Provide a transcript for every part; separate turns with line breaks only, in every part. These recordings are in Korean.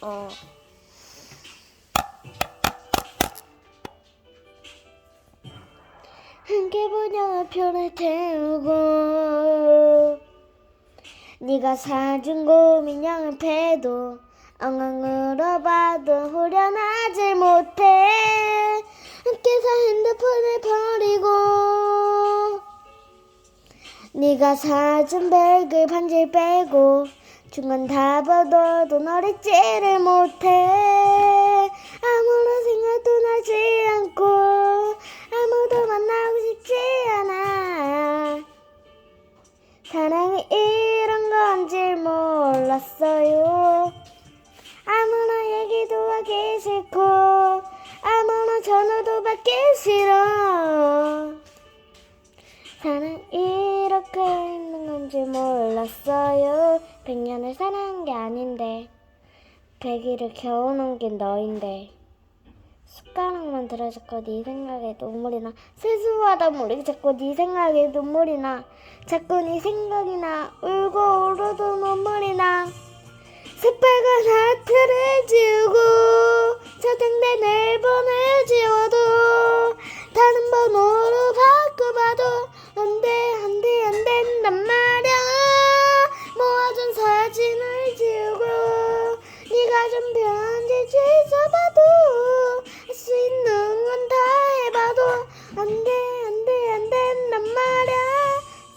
어. 분양한 편을 태우고 네가 사준 고민양을 패도 엉엉 울어봐도 후련하지 못해 네가 사준 백을 반질 빼고 중간 다 봐도 널 잊지를 못해 백년을 사랑한 게 아닌데 백일을 겨우 넘긴 너인데 숟가락만 들어 자꾸 네 생각에 눈물이 나. 세수하다 모르게 자꾸 네 생각에 눈물이 나. 자꾸 네 생각이 나. 울고 울어도 눈물이 나. 새빨간 하트를 지우고 안돼 안돼 안 된단 말이야.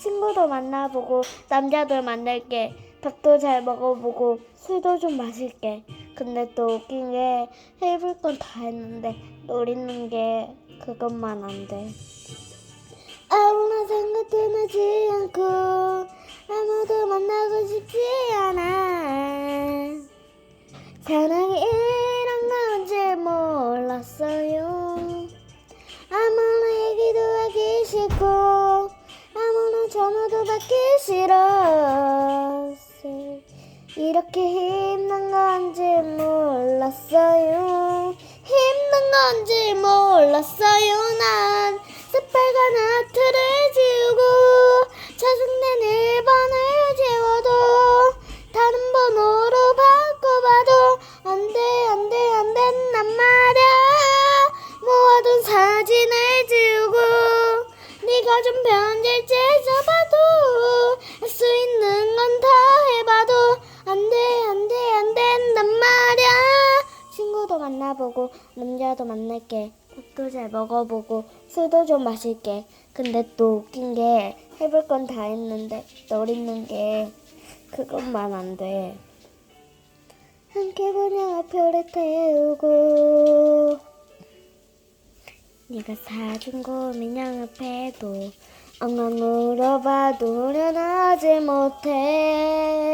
친구도 만나보고 남자들 만날게. 밥도 잘 먹어보고 술도 좀 마실게. 근데 또 웃긴 게 해볼 건 다 했는데 노리는 게 그것만 안돼. 아무나 생각도 나지 않고 아무나 전화도 받기 싫었어. 이렇게 힘든 건지 몰랐어요. 힘든 건지 몰랐어요. 난 새빨간 하트를 지우고 짜증낸 1번을 지워도 다른 번호로 바꿔봐도 안돼 안돼 안 된단 말이야. 모아둔 사진을 지우고 네가 좀 편지를 찢어봐 만나보고 남자도 만날게. 밥도 잘 먹어보고 술도 좀 마실게. 근데 또 웃긴 게 해볼 건 다 했는데 널 잊는 게 그것만 안 돼. 함께 그냥 별을 태우고. 네가 사준 거 민양을 패도 엉엉 울어봐도 후련하지 못해